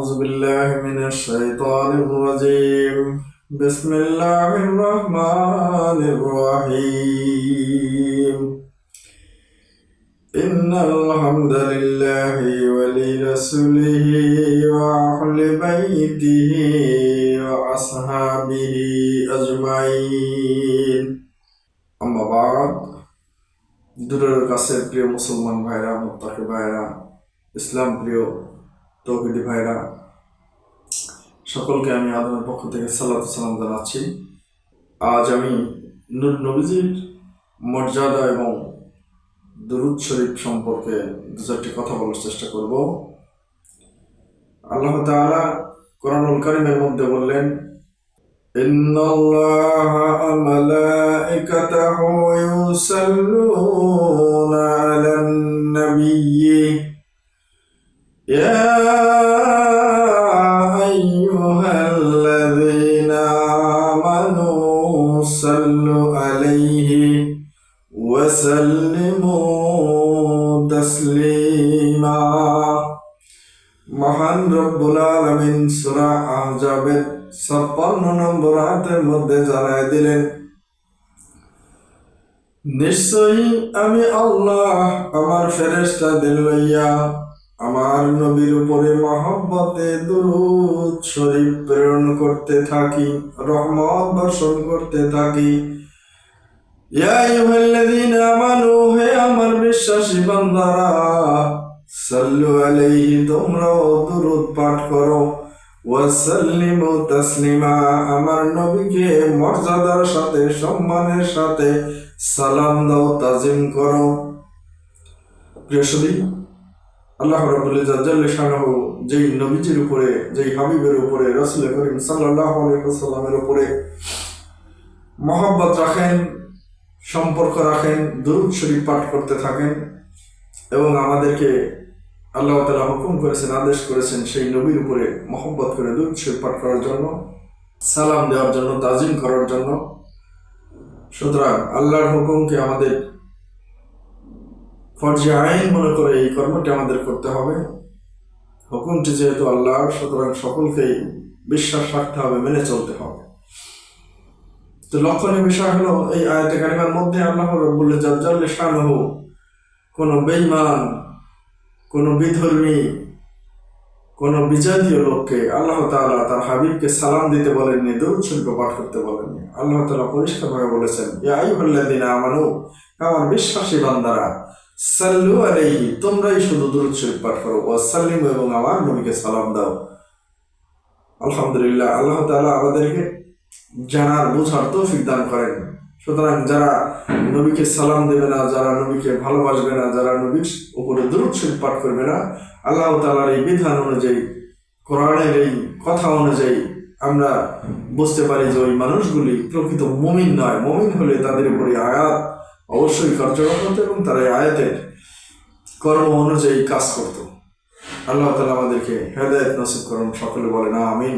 أعوذ بالله من الشيطان الرجيم بسم الله الرحمن الرحيم إن الحمد لله ولرسوله وأهل بيته وأصحابه أجمعين أما بعد দূরের কাছের প্রিয় মুসলমান ভাইরা মুত্তাকি ভাইরা ইসলাম প্রিয় তৌহিদি ভাইরা সকলকে আমি আদমের পক্ষ থেকে সালাত সালাম জানাচ্ছি আজ আমি নূর নবীজির মর্যাদা এবং দুরুদ শরীফ সম্পর্কে দু চারটি কথা বলার চেষ্টা করব আল্লাহ তাআলা কোরআনুল কারিমের মধ্যে বললেন إن الله وملائكته يصلون الذين آمنوا صلوا عليه وسلموا تسليما মহান রব্বুল আলামিন সূরা আহজাবের ছাপ্পান্ন নম্বর আয়াতের মধ্যে জানায় দিলেন নিশ্চয়ই আমি আল্লাহ আমার ফেরেশতাদের লইয়া আমার নবীর উপরে মহব্বতে দুরূদ শরীফ প্রেরণ করতে থাকি, রহমত বর্ষণ করতে থাকি। আমানু, হে আমার বিশ্বাসী বান্দারা, সাল্লু আলাইহি তোমরাও দুরূদ পাঠ করো। ওয়াসাল্লিমু তাসলিমা, আমার নবীকে মর্যাদার সাথে, সম্মানের সাথে সালাম দাও, তাজিম করো। প্রিয় আল্লাহ শানহু, যেই নবীজির উপরে, যেই হাবিবের উপরে, রসুল করিম সাল্লাল্লাহু আলাইহি ওয়াসাল্লামের উপরে মহব্বত রাখেন, সম্পর্ক রাখেন, দুরূদ শরীফ পাঠ করতে থাকেন এবং আমাদেরকে আল্লাহ তালা হুকুম করেছেন, আদেশ করেছেন সেই নবীর উপরে মহব্বত করে দুধ শরীফ পাঠ করার জন্য, সালাম দেওয়ার জন্য, তাজিম করার জন্য। সুতরাং আল্লাহর হুকুমকে আমাদের ফরজে আইন মনে করে এই কর্মটি আমাদের করতে হবে। হুকুমটি যেহেতু আল্লাহর, সুতরাং সকলকেই বিশ্বাস রাখতে হবে, মেনে চলতে হবে। তো লক্ষণীয় বিষয় হলো, এই আয়াতে কারিমার মধ্যে আল্লাহ রব্বুল জাজ্জাল শানহু, কোনো বেঈমান, কোনো বিধর্মী, কোনো বিজাতীয় লোককে আল্লাহ তালা তার হাবিবকে সালাম দিতে বলেননি দরুদ শরীফ পাঠ করতে বলেননি। আল্লাহ তালা পরিষ্কারভাবে বলেছেন, ইয়া আইয়ুহাল্লাযীনা আমানু, আমার বিশ্বাসী বান্দারা সাল্লু আলাইহি, তোমরাই শুধু দরুদ শরীফ পাঠ করো। এবং আমার নবীকে সালাম দাও। আলহামদুলিল্লাহ, আল্লাহ তাআলা আমাদেরকে জানার, বোঝার তৌফিক দান করেন। সুতরাং যারা নবীকে সালাম দেবে না, যারা নবীকে ভালোবাসবে না, যারা নবীর উপরে দূরত শরীফ পাঠ করবে না, আল্লাহ তালার এই বিধান অনুযায়ী, কোরআনের এই কথা অনুযায়ী আমরা বুঝতে পারি যে ওই মানুষগুলি প্রকৃত মমিন নয়। মমিন হলে তাদের উপরে আয়াত অবশ্যই কার্যকর করতো এবং তারা আয়াতের কর্ম অনুযায়ী কাজ করত। আল্লাহ তালা আমাদেরকে হেদায়ত নসিব করুন। সকলে বলে না আমিন।